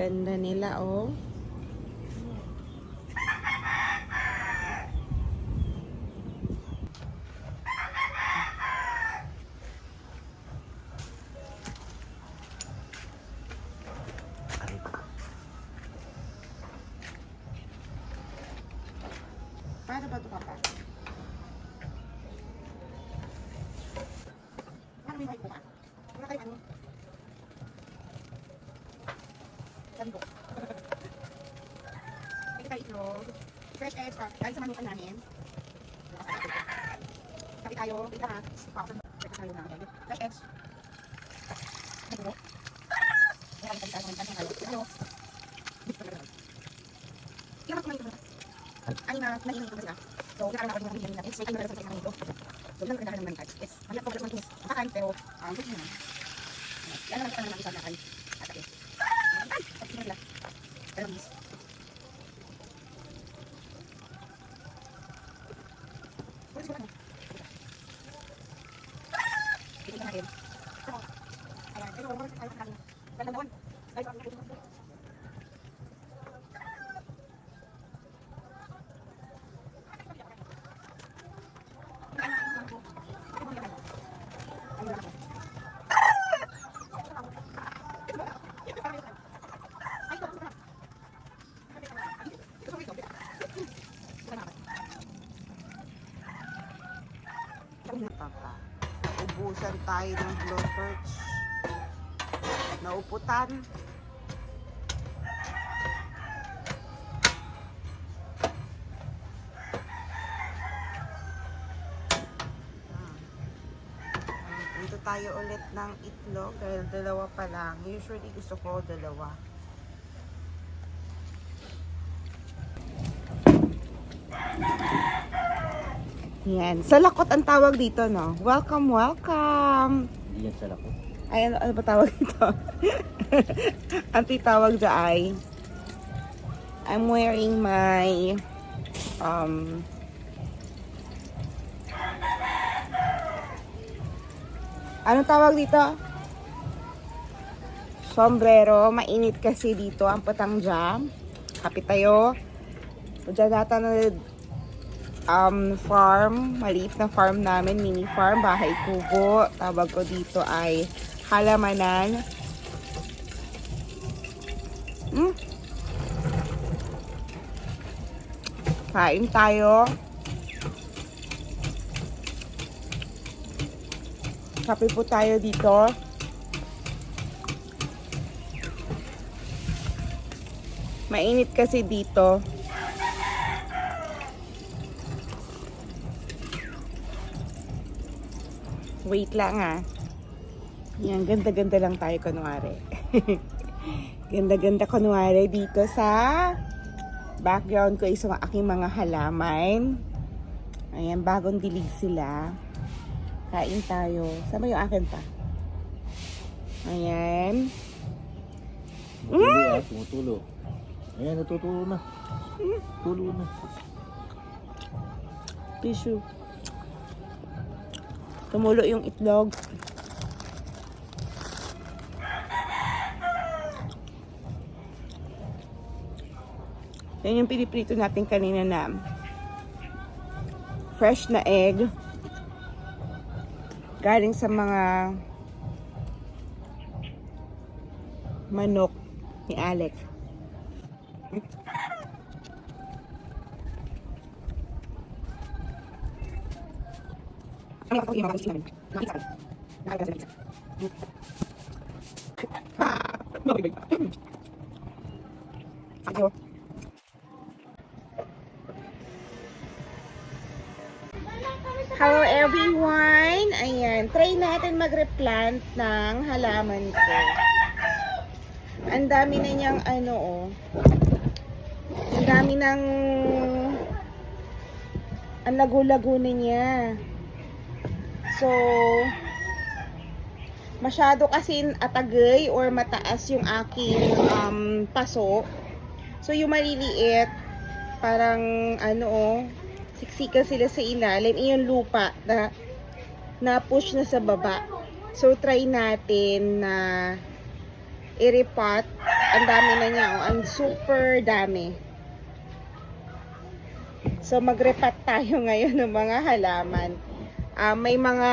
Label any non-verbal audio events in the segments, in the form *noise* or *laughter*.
Ganda nila, oh. Paano ba ito papa? Paano may ko pa? Wala kayo ano? Sabi ko. Itlog. Fresh eggs. ah, Dahil sa manukan namin. Sabi tayo. Dito ha. Fresh tayo na. Fresh eggs. Tayo. Ano? Kailangan kumain ito. Ay, na, naiinit ko sila. So, ako din ng eggs. May kayo na rin sa ito. So, yun ang kailangan ng manifest. Yes, ang hirap ko ng kinis. Makakan, pero, um, pwede naman. Yan naman kita naman isa na kain. At ate. Ay, na miss. Pwede sila na. Tignan natin. So, ayan, pero, wala tayo kakain. Ganda doon. Ay, parang nakikita ko. Papa, ubusan tayo ng blowtorch. Nauputan. Ah, tayo ulit ng itlog dahil dalawa pa lang. Usually gusto ko dalawa. Yan. Salakot ang tawag dito, no? Welcome, welcome! Hindi yan sa lako. Ay, ano, ano ba tawag dito? *laughs* ang titawag dyan ay I'm wearing my um Anong tawag dito? Sombrero. Mainit kasi dito ang patang jam. Kapit tayo. So, dyan natin na um, farm, maliit na farm namin, mini farm, bahay kubo. Tawag ko dito ay halamanan. Hmm? Kain tayo. Kape po tayo dito. Mainit kasi dito. Wait lang ah. Yan, ganda-ganda lang tayo kunwari. *laughs* ganda-ganda kunwari dito sa background ko is ang aking mga halaman. Ayan, bagong dilig sila. Kain tayo. Sama yung akin pa. Ayan. Tumutulo ah, tumutulo. Ayan, natutulo na. Tulo na. Tissue. Tumulo yung itlog. Yan yung piniprito natin kanina na fresh na egg. Galing sa mga manok ni Alex. Ano yung kapag yung namin? Nakita ka. Nakita sa Ako. Hello everyone! Ayan, try natin mag-replant ng halaman ko. Ang dami na niyang ano oh. Ang dami ng ang lago-lago na niya. So, masyado kasi atagay or mataas yung aking um, paso. So, yung maliliit, parang ano oh, siksikan sila sa ilalim. Yung lupa na na-push na sa baba. So, try natin na i-repot ang dami na niya. Oh. Ang super dami. So, magrepat tayo *laughs* ngayon ng mga halaman. Ah, may mga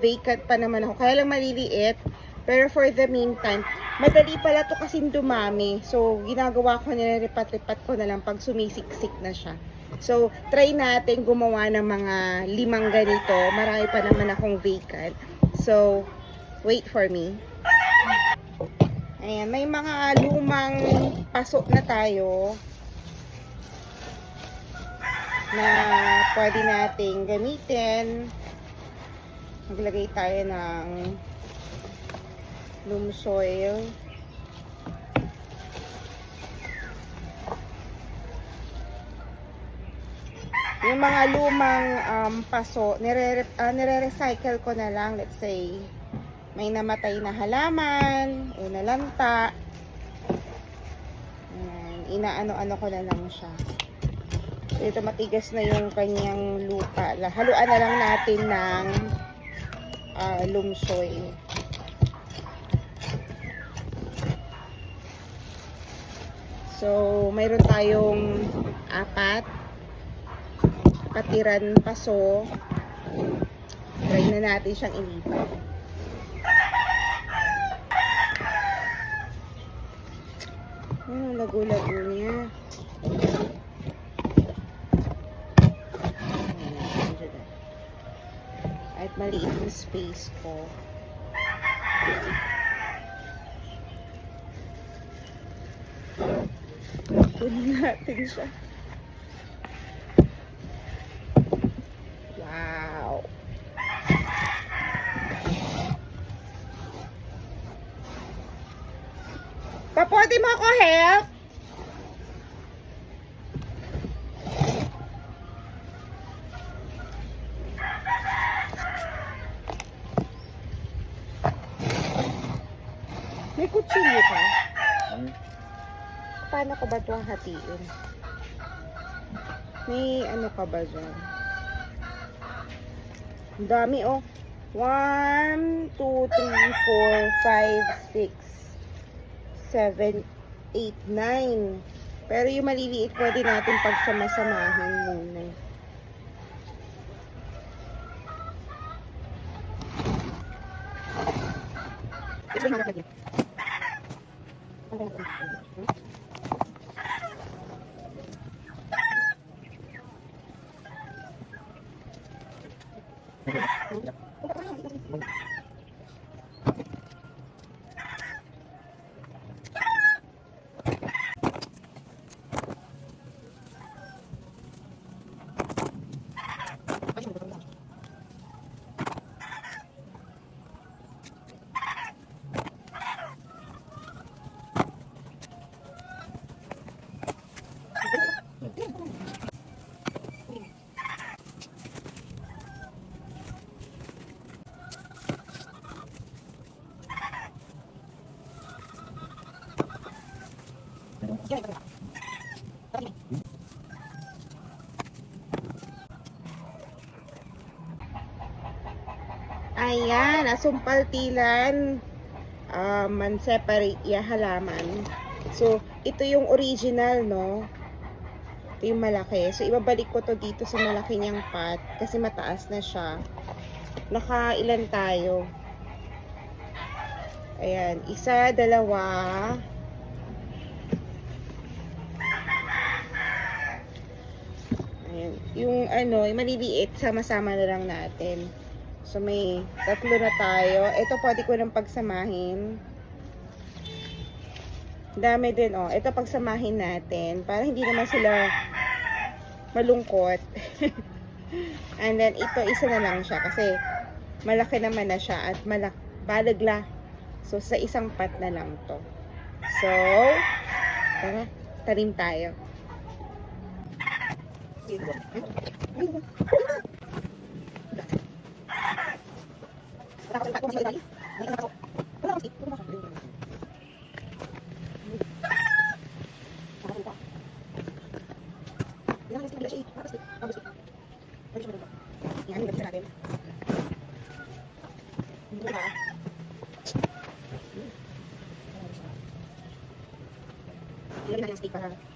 vacant pa naman ako. Kaya lang maliliit. Pero for the meantime, madali pala to kasi dumami. So, ginagawa ko nire-repat-repat ko na lang pag sumisiksik na siya. So, try natin gumawa ng mga limang ganito. Marami pa naman akong vacant. So, wait for me. Ayan, may mga lumang pasok na tayo na pwede nating gamitin. Maglagay tayo ng loam soil. Yung mga lumang um, paso, nire, ah, nire-recycle ko na lang. Let's say, may namatay na halaman, o nalanta. Ayan, inaano-ano ko na lang siya. Ito matigas na yung kanyang lupa. Haluan na lang natin ng ah, loam soil. So, mayroon tayong apat katiran paso. Try na natin siyang ilipat. Ano, lago-lago niya. At maliit yung space ko. Kunin natin siya. Wow. Papote mo ako help? May kutsilyo ka? Hmm? Paano ko ba ito hatiin? May ano ka ba dyan? Dami oh. 1, 2, 3, 4, 5, 6, 7, 8, 9. Pero yung maliliit pwede natin pagsamasamahan muna. Ayan, asumpal tilan. Um, man separate ya halaman. So, ito yung original, no? Ito yung malaki. So, ibabalik ko to dito sa malaki niyang pot kasi mataas na siya. Nakailan tayo? Ayan, isa, dalawa. Ayan, yung ano, yung maliliit, sama-sama na lang natin. So, may tatlo na tayo. Ito pwede ko nang pagsamahin. Dami din, oh. Ito pagsamahin natin. Para hindi naman sila malungkot. *laughs* And then, ito, isa na lang siya. Kasi, malaki naman na siya. At malak balagla. So, sa isang pat na lang to. So, tara, tarim tayo. Yan, ganito natin. Hindi ba? Ilagay natin ang steak para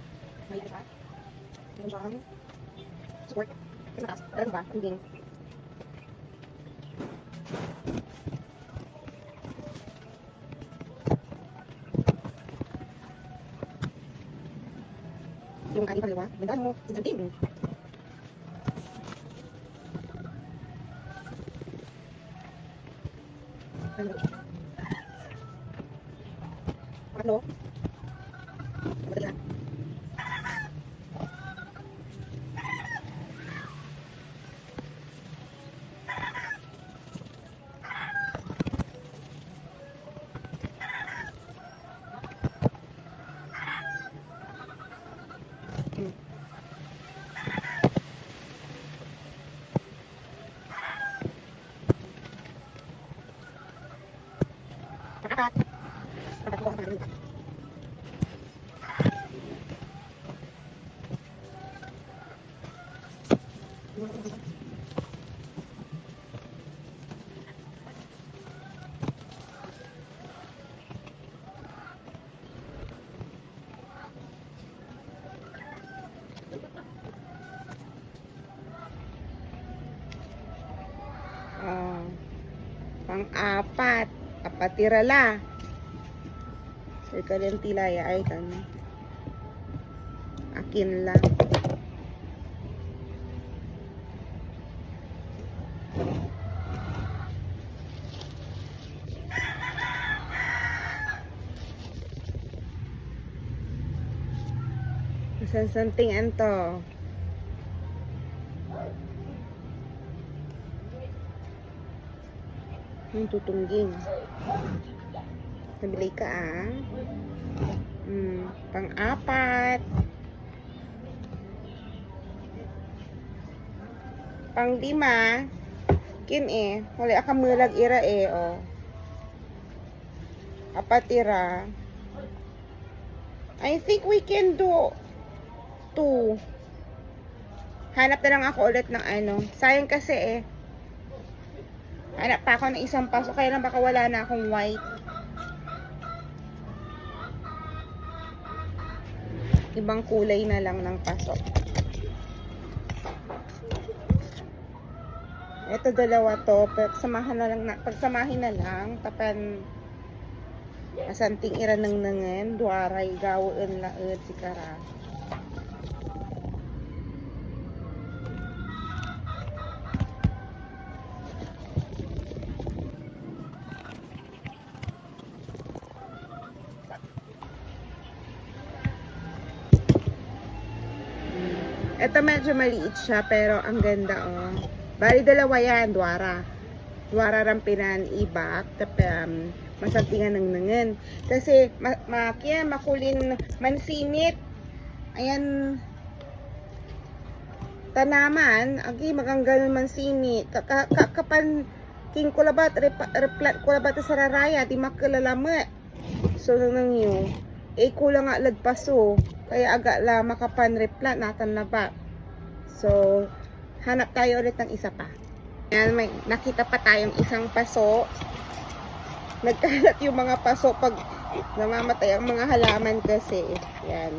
Yung kanin kaliwa, ganda mo, sinsanting. Ano? Pangatlo. Madali na. Pakakat. Pakakat ko ang pangalan. Ah, pang-apat, apatirala. Sir Kalentilaya ay tan. Akin lang. Masansanting anto. Yung tutungging. Nabili ka ah. Hmm, pang-apat. Pang-lima. Kin eh. Wala ka mulag ira eh, oh. Apatira. I think we can do two. Hanap na lang ako ulit ng ano. Sayang kasi eh. Hanap pa ako ng isang paso. Kaya lang baka wala na akong white. Ibang kulay na lang ng paso. Ito dalawa to. Pagsamahan na lang pagsamahin na lang. Tapan asanting ira ng nangan. Duaray gawin laot si Kara. Medyo maliit siya, pero ang ganda, oh. Bali, dalawa yan, Dwara. Dwara rampinan ibak, tapi um, masantingan ng nangan. Kasi, ma makya, makulin mansimit. Ayan, tanaman, agi maganggal mansimit. Kaka- Kakapan, king kulabat, replat kulabat sa raraya, di makalalamat. So, nang yun, eh kulang nga lagpaso. Kaya aga la makapan replant natan na ba. So, hanap tayo ulit ng isa pa. Yan, may nakita pa tayong isang paso. Nagkalat yung mga paso pag namamatay ang mga halaman kasi. Yan.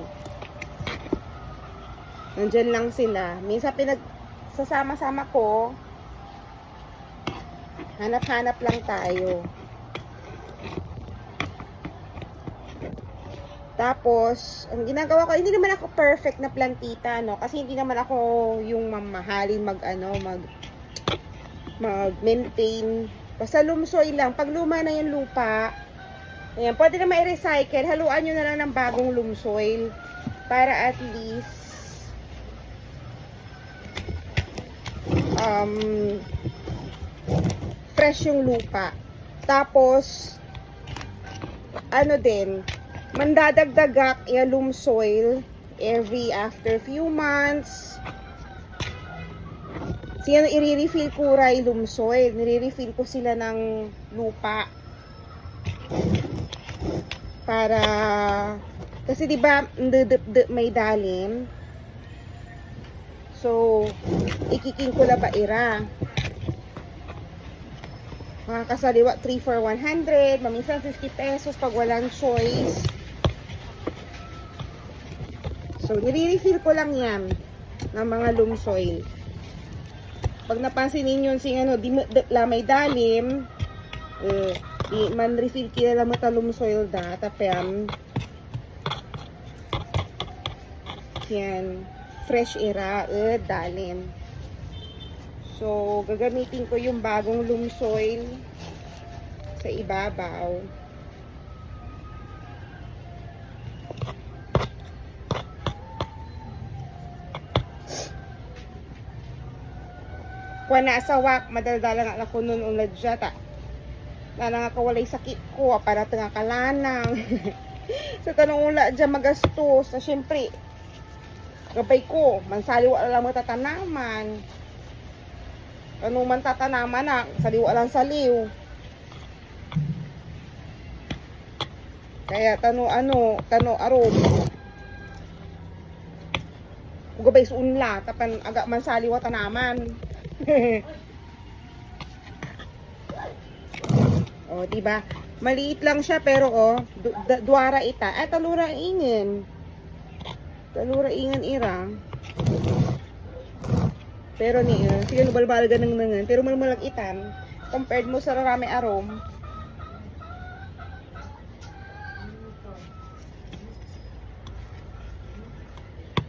Nandyan lang sila. Minsan pinag sasama-sama ko. Hanap-hanap lang tayo. Tapos, ang ginagawa ko, hindi naman ako perfect na plantita, no? Kasi hindi naman ako yung mamahalin mag, ano, mag, mag-maintain. Basta lumsoy lang. Pag luma na yung lupa, ayan, pwede na ma-recycle. Haluan nyo na lang ng bagong lumsoil para at least um, fresh yung lupa. Tapos, ano din, mandadagdagak loam soil every after few months. Siya i-refill ko ray loam soil. Nire-refill ko sila ng lupa. Para kasi 'di ba may dalim. So ikiking ko la pa ira. Mga kasaliwa 3 for 100, maminsan 50 pesos pag walang choice. So, nire-refill ko lang yan ng mga loom soil. Pag napansin ninyo sing ano, di, di- lamay dalim, eh, di man refill kila mo ta loom soil da, tapem, yan, fresh era, eh, dalim. So, gagamitin ko yung bagong loom soil sa ibabaw. Kuha na asawak, madaldala nga ako nun ulad siya ta. Nana nga kawalay sakit ko, para nga kalanang. *laughs* sa tanong ula dyan magastos, sa syempre, gabay ko, mansaliwa lang mo tatanaman. Ano man tatanaman na, saliwa lang saliw. Kaya tano ano, tano arom. Gabay sa unla, tapan aga man saliwa tanaman. *laughs* oh, di ba? Maliit lang siya pero oh, du- da- duara ita. Ay talura ingin. Talura ingin ira. Pero ni uh, sige balbal ganang nangan pero malmalag itan compared mo sa rarami arom.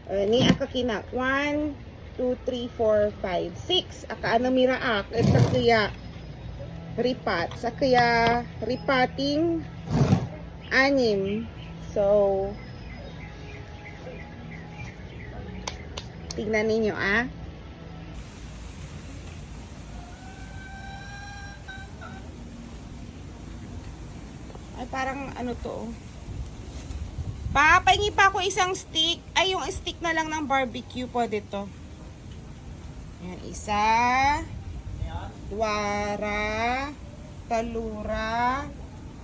Uh, ni aka kina 1 2, 3, 4, 5, 6. Aka ano mira ak. At sa kaya ripat. Sa kaya ripating anim. So, tignan ninyo ah. Ay, parang ano to. Papahingi pa ako isang stick. Ay, yung stick na lang ng barbecue po dito. Yan, isa. Duara. Talura.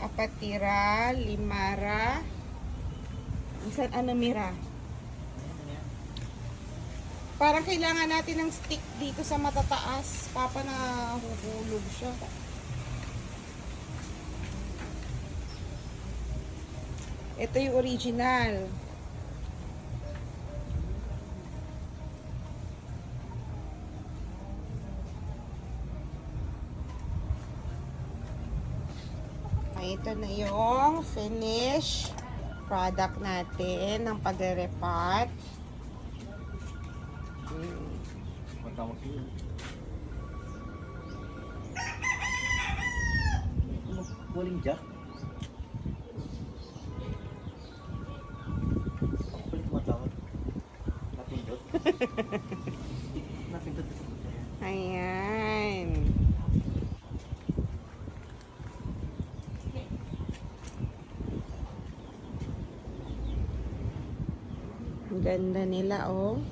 Apatira. Limara. Isang ano. Parang kailangan natin ng stick dito sa matataas. Papa na huhulog siya. Ito yung original. Ito na yung finish product natin ng pagre-repat. Hmm. Buling jack. Ako pala tumatawag. Napindot. Napindot sa puta. Ayan. Ang ganda nila, oh.